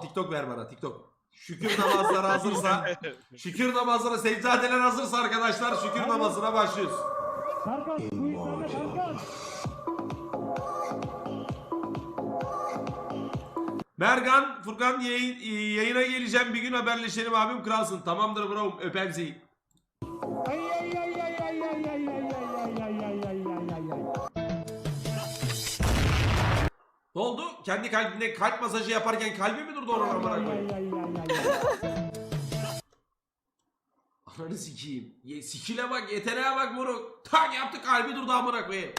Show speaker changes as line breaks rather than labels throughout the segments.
TikTok ver bana TikTok. Şükür namazları hazırsa, şükür namazları seccadeler hazırsa arkadaşlar şükür namazına başlıyoruz.
Serkan, bu Serkan.
Mergan, Furkan yayın, yayına geleceğim bir gün haberleşelim abim kralsın. Tamamdır bro öpem seni. Ne oldu? Kendi kalbinde kalp masajı yaparken kalbi mi durdu oralar amına
Ay
koyayım?
ay ay ay ay ay.
Ananı sikeyim. Ye, sikile bak yeteneğe bak moruk. Tak yaptı kalbi durdu amına koyayım.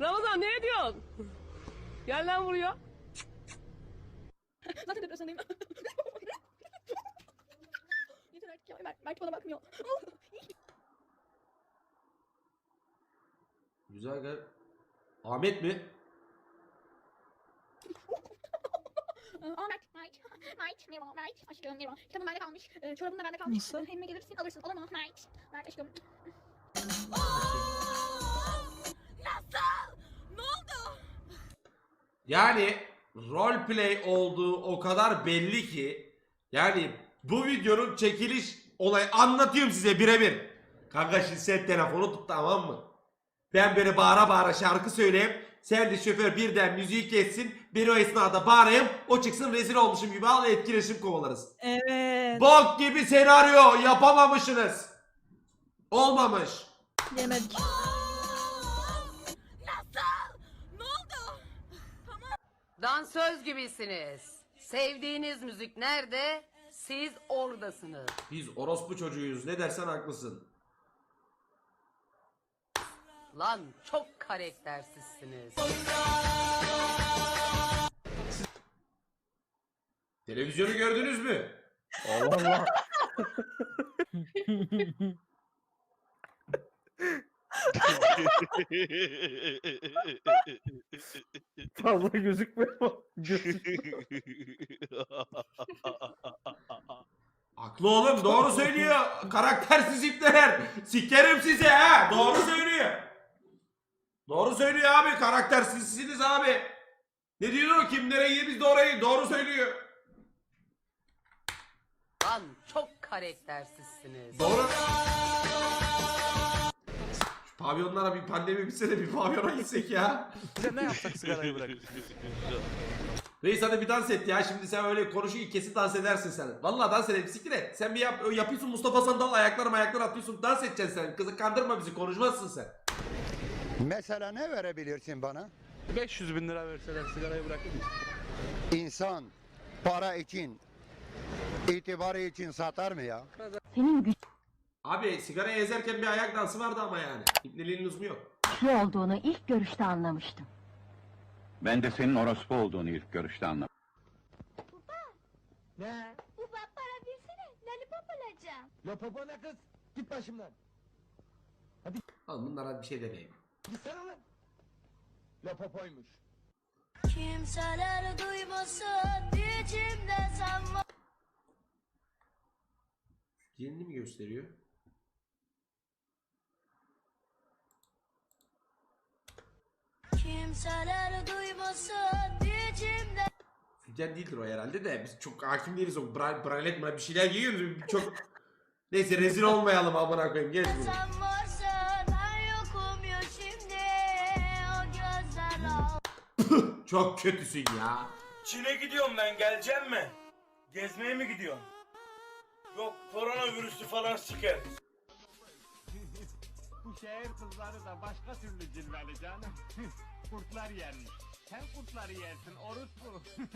Ramazan ne ediyorsun? Gel lan buraya.
Zaten depresyondayım. Mert, Mert bana bakmıyor.
Güzel gel. Ahmet mi?
Aa Mert, Mert. Mert, merhaba Mert. Aşkım merhaba. Kitabım bende kalmış. Ee, çorabım da bende kalmış.
Nasıl?
Evime gelirsin alırsın olur mu Mert? Mert aşkım.
Yani roleplay olduğu o kadar belli ki yani bu videonun çekiliş olayı anlatıyorum size birebir. Kanka şimdi sen telefonu tut tamam mı? Ben böyle bağıra bağıra şarkı söyleyeyim. Sen de şoför birden müziği kessin. Ben o esnada bağırayım. O çıksın rezil olmuşum gibi al etkileşim kovalarız.
Evet.
Bok gibi senaryo yapamamışsınız. Olmamış.
Yemedik.
Dansöz gibisiniz. Sevdiğiniz müzik nerede? Siz oradasınız.
Biz orospu çocuğuyuz. Ne dersen haklısın.
Lan çok karaktersizsiniz.
Televizyonu gördünüz mü?
Fazla gözükmüyor. Gözük.
Haklı oğlum doğru söylüyor. Karaktersiz ipneler. Sikerim size ha. Doğru söylüyor. Doğru söylüyor abi. Karaktersizsiniz abi. Ne diyor o? Kim nereye biz de orayı. Doğru söylüyor.
Lan çok karaktersizsiniz.
Doğru. Şu pavyonlara bir pandemi bitse de bir pavyona gitsek ya.
Bize ne yapsak sigarayı bırak.
Reis hadi bir dans et ya. Şimdi sen öyle konuşuyor kesin dans edersin sen. Vallahi dans edelim. Siktir et. Sen bir yap, yapıyorsun Mustafa Sandal ayaklarım ayaklar atıyorsun. Dans edeceksin sen. Kızı kandırma bizi. Konuşmazsın sen.
Mesela ne verebilirsin bana?
500 bin lira verseler sigarayı bırakır mısın?
İnsan para için, itibarı için satar mı ya?
Senin
Abi sigara ezerken bir ayak dansı vardı ama yani. İbneliğin lüzumu yok.
güçlü olduğunu ilk görüşte anlamıştım.
Ben de senin orospu olduğunu ilk görüşte anladım.
Ne?
Baba para versene. Lollipop alacağım.
Lopopo ne kız? Git başımdan.
Oğlum bunlara bir şey demeyeyim.
Gitsene lan. Lopopoymuş.
Kimseler duymasın içimde sen var.
Yerini mi gösteriyor?
Kimseler duymasın içimde.
Fügen değildir o herhalde de biz çok hakim değiliz o bra bralet mi bir şeyler giyiyoruz çok Neyse rezil olmayalım amına koyayım geç bunu.
Sen varsın her yokum ya şimdi. O gözler al.
Çok kötüsün ya.
Çin'e gidiyorum ben geleceğim mi? Gezmeye mi gidiyorsun? Yok koronavirüsü falan siker.
Bu şehir kızları da başka türlü cilveli canım. Kurtlar yermiş. Sen kurtları yersin orospu.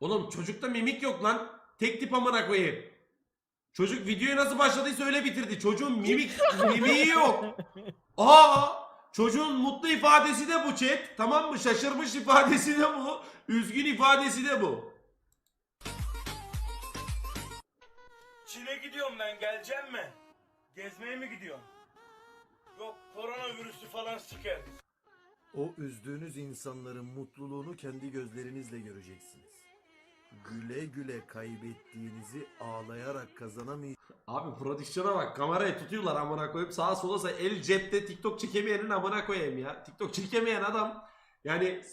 Oğlum çocukta mimik yok lan. Tek tip amına koyayım. Çocuk videoya nasıl başladıysa öyle bitirdi. Çocuğun mimik mimiği yok. Aa! Çocuğun mutlu ifadesi de bu chat. Tamam mı? Şaşırmış ifadesi de bu. Üzgün ifadesi de bu.
Çin'e gidiyorum ben geleceğim mi? Gezmeye mi gidiyorsun? Yok koronavirüsü falan siker.
O üzdüğünüz insanların mutluluğunu kendi gözlerinizle göreceksiniz.
Güle güle kaybettiğinizi ağlayarak kazanamayacağınızı
Abi prodüksiyona bak kamerayı tutuyorlar amına koyup sağa sola say el cepte TikTok çekemeyenin amına koyayım ya. TikTok çekemeyen adam yani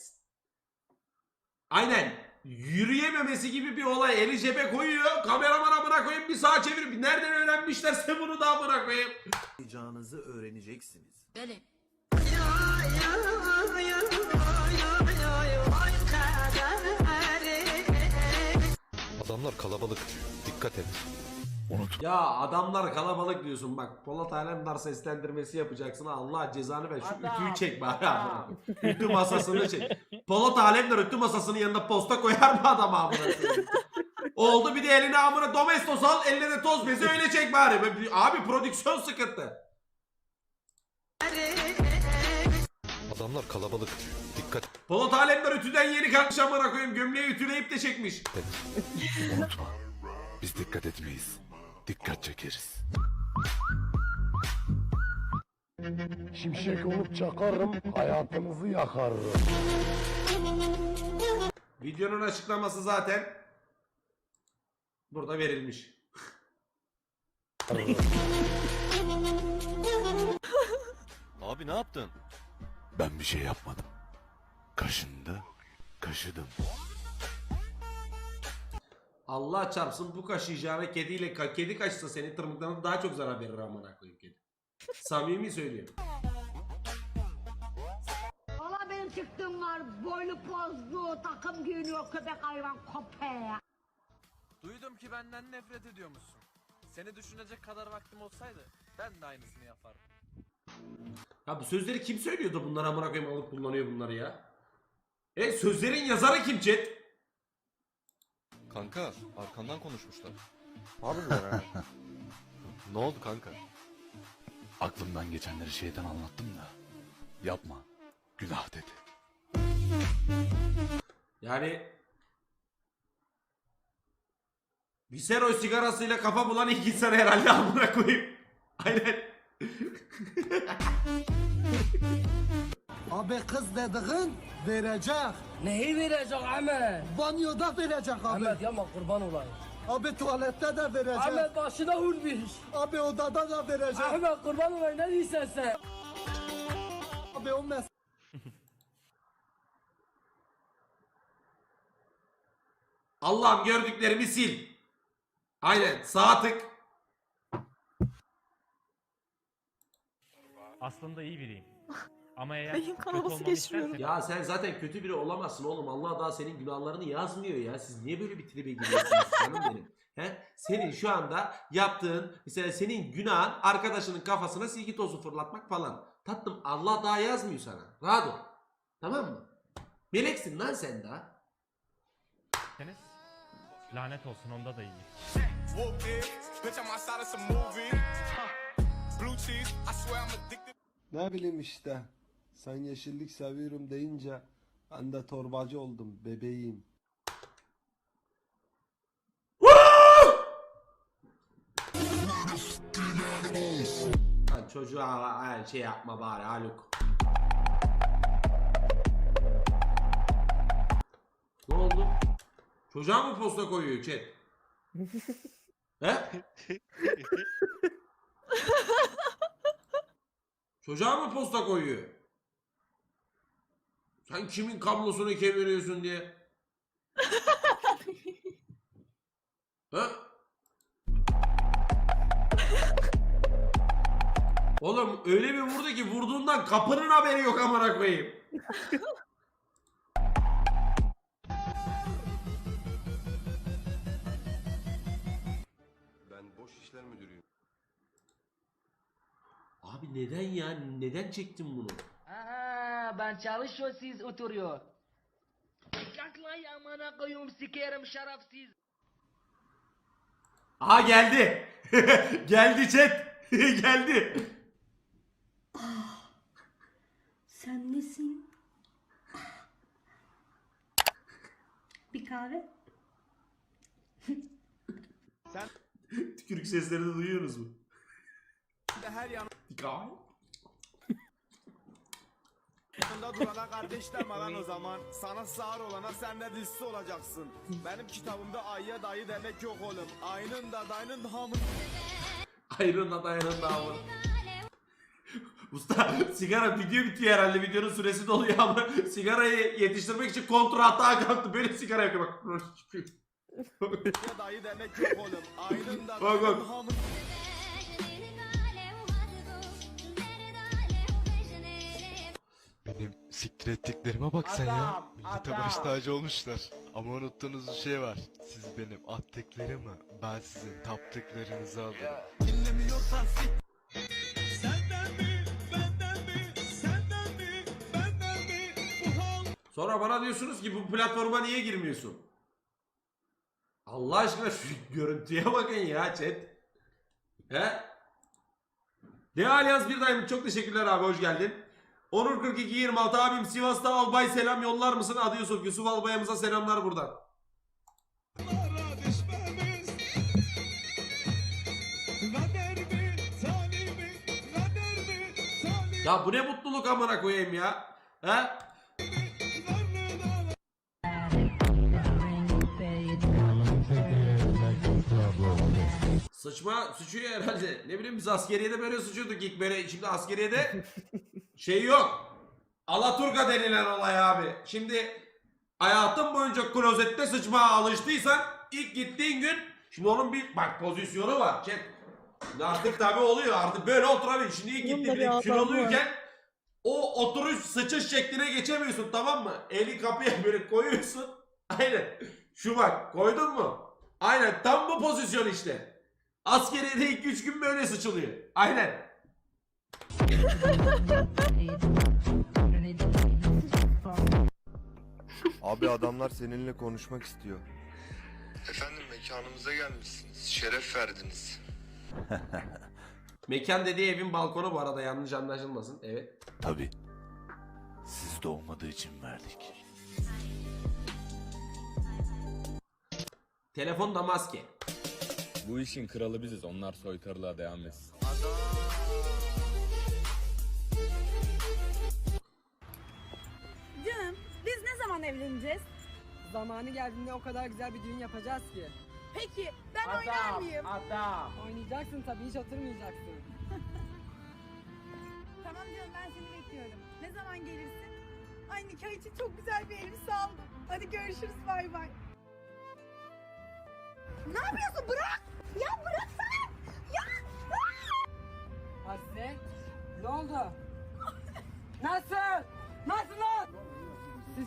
aynen yürüyememesi gibi bir olay eli cebe koyuyor kameraman amına koyayım bir sağa çevir nereden öğrenmişlerse bunu da amına koyayım.
öğreneceksiniz. Adamlar kalabalık. Dikkat et.
Ya adamlar kalabalık diyorsun bak Polat Alemdar seslendirmesi yapacaksın Allah cezanı ver şu ütüyü çek bari koyayım. Ütü masasını çek. Polat Alemdar ütü masasının yanına posta koyar mı adam amına koyayım? Oldu bir de eline amına domestos al eline de toz bezi öyle çek bari. Abi prodüksiyon sıkıntı.
Adamlar kalabalık. Dikkat
Polat Alemdar ütüden yeni kalkmış amına koyayım gömleği ütüleyip de çekmiş.
Unutma. Biz dikkat etmeyiz. Dikkat çekeriz.
Şimşek olup çakarım, hayatınızı yakarım.
Videonun açıklaması zaten burada verilmiş.
Abi ne yaptın? Ben bir şey yapmadım. Kaşındı. Kaşıdım.
Allah çarpsın bu kaşıyacağına kediyle ka- kedi kaşısa senin tırmıklarına daha çok zarar verir amına koyayım kedi. Samimi söylüyorum.
Valla benim çıktığım var boylu pozlu takım giyiniyor köpek hayvan köpeğe.
Duydum ki benden nefret ediyormuşsun. Seni düşünecek kadar vaktim olsaydı ben de aynısını yapardım.
Ya bu sözleri kim söylüyordu bunları amına koyayım alıp kullanıyor bunları ya? E sözlerin yazarı kim chat?
Kanka arkandan konuşmuşlar. Harbiden ha. ne oldu kanka? Aklımdan geçenleri şeyden anlattım da. Yapma. Günah dedi.
Yani Visero sigarasıyla kafa bulan ilk insan herhalde amına koyayım. Aynen.
Abi kız dediğin verecek.
Neyi verecek Ahmet?
Banyoda verecek abi.
Ahmet yapma kurban olayım.
Abi tuvalette de verecek.
Ahmet başına vurmuş.
Abi odada da verecek.
Ahmet kurban olayım ne diyorsun sen?
Abi o mes
Allah'ım gördüklerimi sil. Aynen sağ tık.
Aslında iyi biriyim. Ama eğer
Beyin
kötü
kanaması
olmamı
geçiriyorum.
istersen
Ya sen zaten kötü biri olamazsın oğlum. Allah daha senin günahlarını yazmıyor ya. Siz niye böyle bir tribe giriyorsunuz canım benim? He? Senin şu anda yaptığın mesela senin günahın arkadaşının kafasına silgi tozu fırlatmak falan. Tatlım Allah daha yazmıyor sana. Rahat ol. Tamam mı? Meleksin lan sen daha.
Deniz, lanet olsun onda da iyi.
Ne bileyim işte. Sen yeşillik seviyorum deyince ben de torbacı oldum bebeğim.
Çocuğa ha, şey yapma bari Haluk. Ne oldu? Çocuğa mı posta koyuyor chat? He? Çocuğa mı posta koyuyor? Sen kimin kablosunu kemiriyorsun diye. ha? Oğlum öyle bir vurdu ki vurduğundan kapının haberi yok amına koyayım.
Ben boş işler müdürüyüm.
Abi neden ya? Neden çektin bunu?
Ben çalışıyor siz oturuyor. Kalk lan yamana koyum sikerim şerefsiz.
Aha geldi. geldi chat. geldi.
Sen nesin? Bir kahve?
Tükürük seslerini duyuyorsunuz mu?
Her yan
Kahve.
Yanında durana kardeş deme lan o zaman. Sana sağır olana sen de dizisi olacaksın. Benim kitabımda ayıya dayı demek yok oğlum. Ayının da dayının hamı.
Ayrılma dayanın davul. Usta sigara video bitiyor herhalde videonun süresi doluyor ama sigarayı yetiştirmek için kontra hata kalktı böyle sigara yapıyor bak.
Ya dayı demek yok oğlum. Ayının da
Bak,
dayının
bak.
hamı.
Benim siktir ettiklerime bak sen ya. Millete baş tacı olmuşlar. Ama unuttuğunuz bir şey var. Siz benim attıklarımı, ben sizin taptıklarınızı alırım.
Sonra bana diyorsunuz ki bu platforma niye girmiyorsun? Allah aşkına şu görüntüye bakın ya chat. He? De Allianz bir diamond çok teşekkürler abi hoş geldin. Onur 42 26 abim Sivas'ta albay selam yollar mısın? Adı Yusuf. Yusuf albayımıza selamlar buradan. Ya bu ne mutluluk amına koyayım ya. He? Sıçma sıçıyor herhalde. Ne bileyim biz askeriyede böyle sıçıyorduk ilk böyle. Şimdi askeriyede şey yok. Alaturka denilen olay abi. Şimdi hayatın boyunca klozette sıçmaya alıştıysan ilk gittiğin gün şimdi onun bir bak pozisyonu var. Şimdi artık tabi oluyor artık böyle oturabilir. Şimdi ilk gittiğinde kiloluyken o oturuş sıçış şekline geçemiyorsun tamam mı? Eli kapıya böyle koyuyorsun. Aynen. Şu bak koydun mu? Aynen tam bu pozisyon işte. Askeriyede 2-3 gün böyle sıçılıyor. Aynen.
Abi adamlar seninle konuşmak istiyor.
Efendim mekanımıza gelmişsiniz. Şeref verdiniz.
Mekan dediği evin balkonu bu arada yanlış anlaşılmasın. Evet.
Tabii. Siz de olmadığı için verdik.
Telefon da maske.
Bu işin kralı biziz. Onlar soytarılığa devam etsin.
Canım evleneceğiz?
Zamanı geldiğinde o kadar güzel bir düğün yapacağız ki.
Peki ben oynar mıyım?
Oynayacaksın tabii hiç oturmayacaksın.
Tamam canım ben seni bekliyorum. Ne zaman gelirsin? Ay nikah için çok güzel bir elbise aldım. Hadi görüşürüz bay bay. Ne yapıyorsun bırak? Ya bıraksana. Ya.
Aslı ne oldu?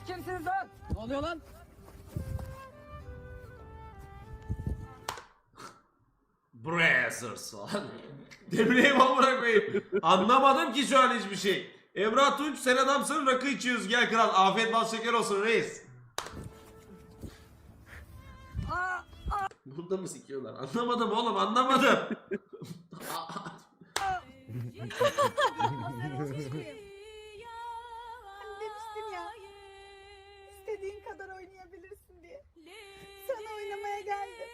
Kimsiniz lan? Ne oluyor lan?
Buraya sırsan. ne bileyim amına koyayım. Anlamadım ki şu an hiçbir şey. Emrah Tunç sen adamsın rakı içiyoruz gel kral. Afiyet bal şeker olsun reis. Burada mı sikiyorlar? Anlamadım oğlum anlamadım.
Kadar oynayabilirsin diye. Sana oynamaya geldim.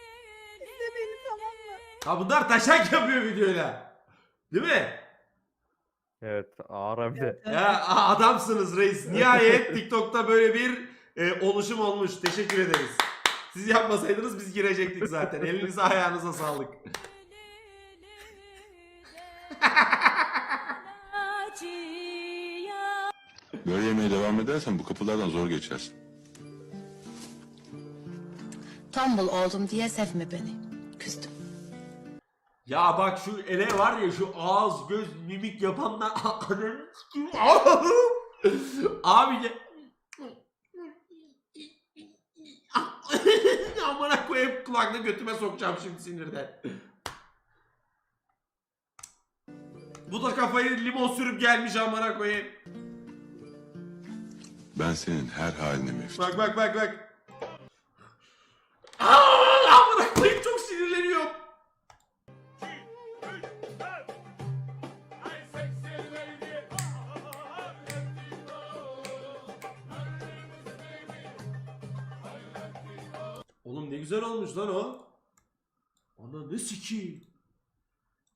İzle beni tamam mı?
ha bunlar taşak yapıyor videoyla. Değil mi?
Evet ağır bir de.
Ya a- adamsınız reis. Nihayet TikTok'ta böyle bir e, oluşum olmuş. Teşekkür ederiz. Siz yapmasaydınız biz girecektik zaten. Elinize ayağınıza sağlık.
Böyle yemeye devam edersen bu kapılardan zor geçersin.
Tombul oldum diye sevme beni. Küstüm.
Ya bak şu ele var ya şu ağız göz mimik yapanlar ananı sikeyim. Abi ya. Amına koyayım kulakla götüme sokacağım şimdi sinirden. Bu da kafayı limon sürüp gelmiş amına koyayım.
Ben senin her haline mefta.
Bak bak bak bak. Aa, amına koyayım çok sinirleniyorum. Oğlum ne güzel olmuş lan o. Ana ne sikiyim.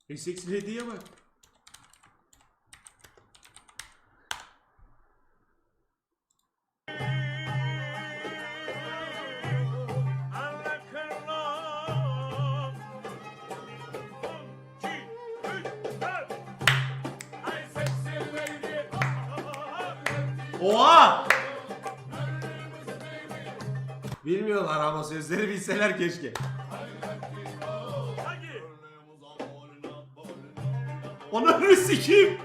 Essex hediye bak. Oha! Bilmiyorlar ama sözleri bilseler keşke. Onu sikeyim.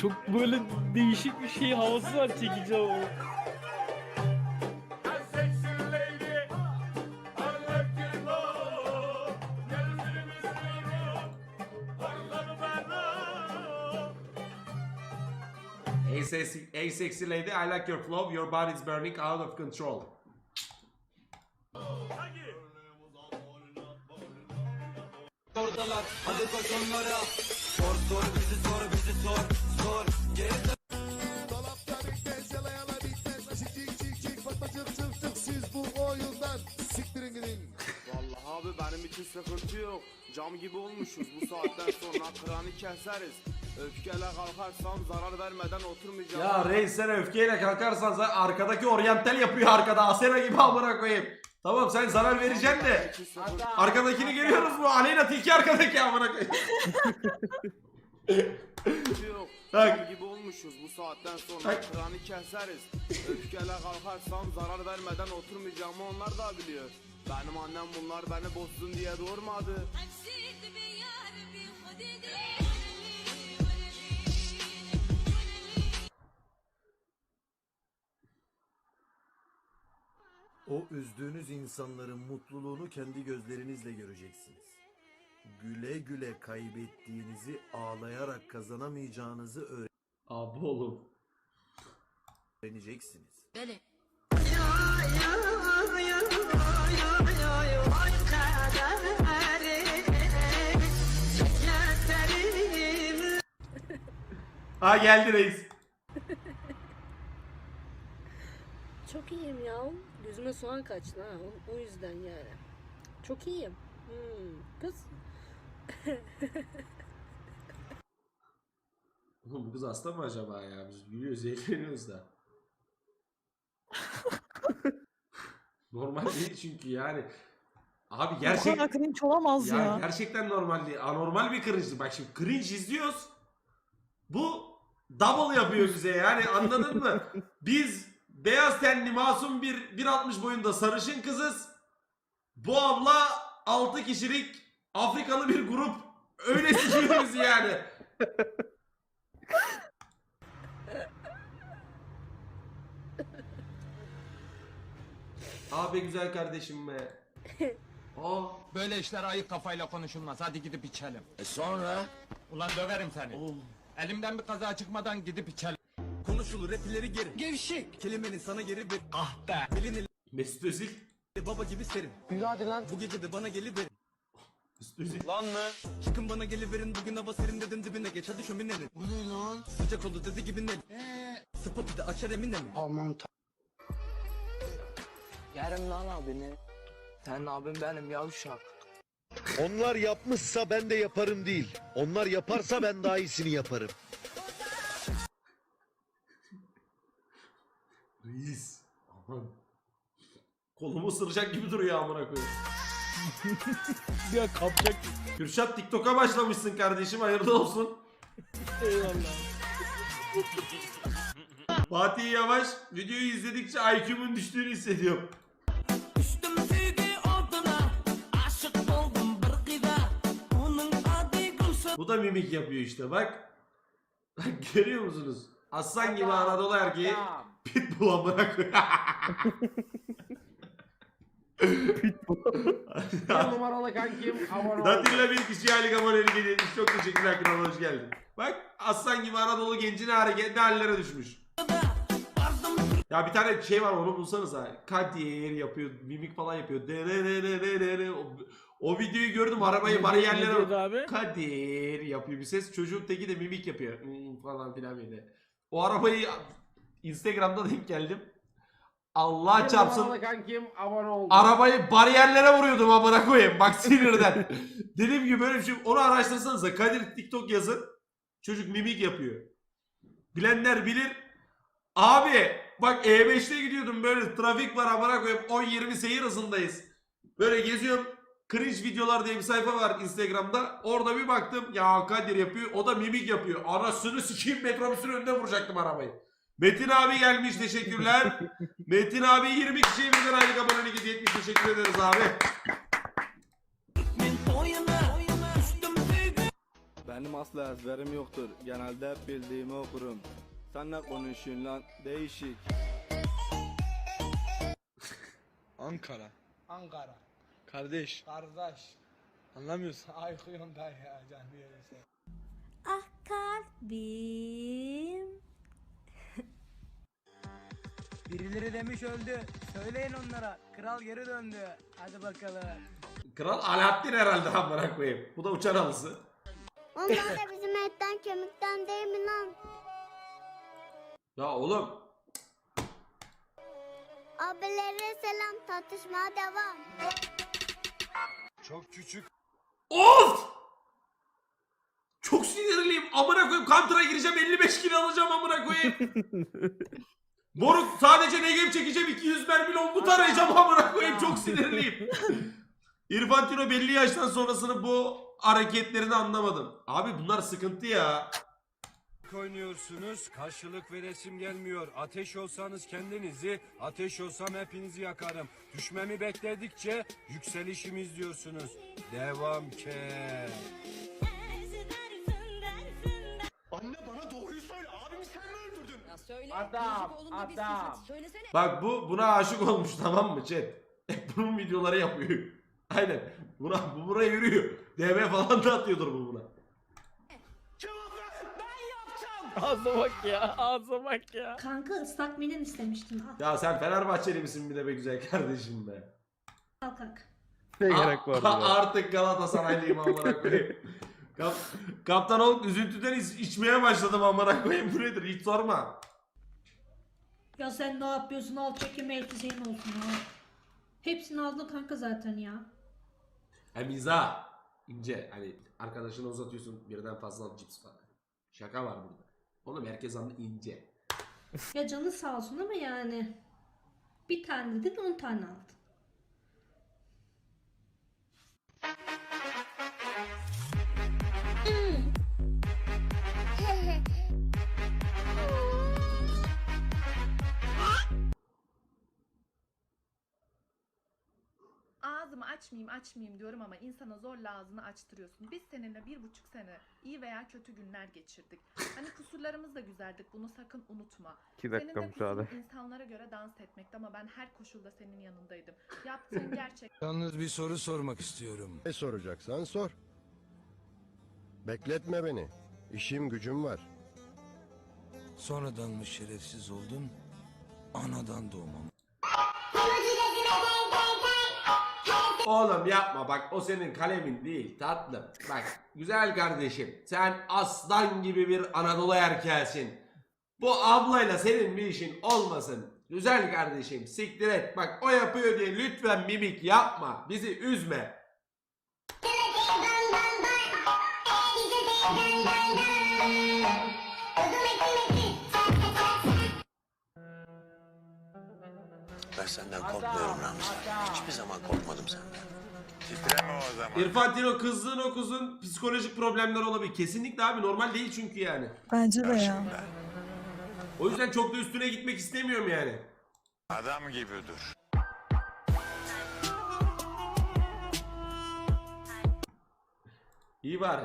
Çok böyle değişik bir şey havası var çekici o.
hey sexy lady, I like your flow. Your body's burning out of control.
Vallahi abi benim için sıkıntı yok. Cam gibi olmuşuz bu saatten sonra kranı keseriz. Öfkeyle kalkarsam zarar vermeden oturmayacağım.
Ya reis sen öfkeyle kalkarsan sen arkadaki oryantal yapıyor arkada. Asena gibi amına koyayım. Tamam sen zarar vereceksin de. Arkadakini görüyoruz mu? Aleyna tilki arkadaki amına koyayım.
Yok.
Bak.
Gibi olmuşuz bu saatten sonra
Bak.
kranı keseriz. Öfkeyle kalkarsam zarar vermeden oturmayacağımı onlar da biliyor. Benim annem bunlar beni bozsun diye doğurmadı.
O üzdüğünüz insanların mutluluğunu kendi gözlerinizle göreceksiniz. Güle güle kaybettiğinizi ağlayarak kazanamayacağınızı
Abi oğlum.
öğreneceksiniz.
Ha geldi reis.
Çok iyiyim ya. Gözüme soğan kaçtı ha. O, o yüzden yani. Çok iyiyim. Hmm. Kız.
Oğlum bu kız hasta mı acaba ya? Biz gülüyoruz, eğleniyoruz da. Normal değil çünkü yani. Abi gerçek...
cringe olamaz
Ya, gerçekten normal değil. Anormal bir cringe. Bak şimdi cringe izliyoruz. Bu double yapıyor bize yani anladın mı? Biz beyaz tenli masum bir 1.60 boyunda sarışın kızız. Bu abla 6 kişilik Afrikalı bir grup. Öyle sikiyoruz yani. Abi güzel kardeşim be. Aa.
Böyle işler ayık kafayla konuşulmaz. Hadi gidip içelim.
E sonra?
Ulan döverim seni. Elimden bir kaza çıkmadan gidip içelim.
Konuşulur rapileri geri. Gevşek. Kelimenin sana geri bir.
Ah be.
Elin
Mesut Özil.
baba gibi serin.
Hadi lan.
Bu gece de bana geliverin.
Mesut Özil.
Lan mı?
Çıkın bana geliverin bugün hava serin dedim dibine geç hadi şöminenin. Bu ne lan? Sıcak oldu dedi gibi ne? Spotu da açar emine mi?
Aman Yerim lan abini. Sen abim benim yavşak.
Onlar yapmışsa ben de yaparım değil. Onlar yaparsa ben daha iyisini yaparım.
Reis. Aman. Kolumu ısıracak gibi duruyor amına koyayım.
Ya kapacak.
Kürşat TikTok'a başlamışsın kardeşim hayırlı olsun.
Eyvallah.
Fatih Yavaş videoyu izledikçe IQ'mun düştüğünü hissediyorum. Bu da mimik yapıyor işte bak. Bak görüyor musunuz? Aslan gibi Anadolu erkeği pitbull amına koyuyor.
numaralı kankim. Abone
Datilla bir kişi aylık abonelik hediye etmiş. Çok teşekkürler kral hoş geldin. Bak aslan gibi Anadolu genci ne hareket ne hallere düşmüş. Ya bir tane şey var onu bulsanız ha. Kadir yapıyor, mimik falan yapıyor. Dererererere. O, o videoyu gördüm arabayı bariyerlere...
abi?
Kadir yapıyor bir ses. Çocuğun teki de mimik yapıyor. Hmm, falan filan böyle. O arabayı Instagram'da denk geldim. Allah çarpsın.
kankim. Abone.
Arabayı bariyerlere vuruyordum amına koyayım. Bak sinirden. Dediğim gibi böyle bir şey. Onu araştırsanıza. Kadir TikTok yazın. Çocuk mimik yapıyor. Bilenler bilir. Abi bak E5'te gidiyordum böyle trafik var amına koyayım. 10-20 seyir hızındayız. Böyle geziyorum. Cringe videolar diye bir sayfa var Instagram'da. Orada bir baktım. Ya Kadir yapıyor. O da mimik yapıyor. Anasını sikeyim metrobüsün önüne vuracaktım arabayı. Metin abi gelmiş teşekkürler. Metin abi 20 kişiye birden aylık abonelik hediye etmiş teşekkür ederiz abi.
Benim asla ezberim yoktur. Genelde hep bildiğimi okurum. Sen ne konuşuyorsun lan? Değişik.
Ankara.
Ankara.
Kardeş.
Kardeş.
Anlamıyorsun.
Aykıyım da ya canım yerisi.
Ah kalbim.
Birileri demiş öldü. Söyleyin onlara. Kral geri döndü. Hadi bakalım.
Kral Alaaddin herhalde amına koyayım. Bu da uçan halısı.
Onlar da bizim etten kemikten değil mi lan?
Ya oğlum
Abilere selam tartışmaya devam.
Çok küçük.
Of! Çok sinirliyim. Amına koyayım Counter'a gireceğim 55 kilo alacağım amına koyayım. Moruk sadece negev çekeceğim 200 mermi longbu tarayacağım amına koyayım çok sinirliyim. Irfantino belli yaştan sonrasını bu hareketlerini anlamadım. Abi bunlar sıkıntı ya.
oynuyorsunuz. Karşılık ve resim gelmiyor. Ateş olsanız kendinizi, ateş olsam hepinizi yakarım. Düşmemi bekledikçe yükselişimi izliyorsunuz. Devam ke.
Anne bana doğruyu öldürdün?
Adam, adam.
Bak bu buna aşık olmuş tamam mı chat? Bunun videoları yapıyor. Aynen. Buna, bu buraya yürüyor. DM falan da atıyordur bu buna.
Ağza bak ya. Ağza bak ya.
Kanka ıslak mendil istemiştim. Al
Ya sen Fenerbahçeli misin bir de be güzel kardeşim be.
al kanka.
Ne gerek var ya.
Artık Galatasaraylıyım amına koyayım. Kap, kaptan olup üzüntüden iç- içmeye başladım amına koyayım. Bu nedir hiç sorma.
Ya sen ne yapıyorsun? Al çekim elbiseyin olsun ya. Hepsini aldın kanka zaten ya.
Hem mizah. ince hani arkadaşını uzatıyorsun birden fazla cips falan. Şaka var burada. Oğlum herkes anlı ince.
Ya canı sağ olsun ama yani. Bir tane dedin on tane aldın.
Ağzımı açmayayım açmayayım diyorum ama insana zorla ağzını açtırıyorsun. Biz seninle bir buçuk sene iyi veya kötü günler geçirdik. Hani kusurlarımız da güzeldik bunu sakın unutma.
2
Senin
dakika
de
müsaade.
insanlara göre dans etmekti ama ben her koşulda senin yanındaydım. Yaptığın gerçek
Yalnız bir soru sormak istiyorum.
Ne soracaksan sor. Bekletme beni. İşim gücüm var.
Sonradan mı şerefsiz oldun? Anadan doğmam.
Oğlum yapma bak o senin kalemin değil tatlım. Bak güzel kardeşim sen aslan gibi bir Anadolu erkeğisin. Bu ablayla senin bir işin olmasın. Güzel kardeşim siktir et. Bak o yapıyor diye lütfen mimik yapma. Bizi üzme.
Ben senden korkmuyorum Ramza. Hiçbir zaman korkmadım senden.
İrfan Tino kızdığın o kızın psikolojik problemler olabilir. Kesinlikle abi normal değil çünkü yani.
Bence de ya.
O yüzden çok da üstüne gitmek istemiyorum yani.
Adam gibi dur.
İyi bari.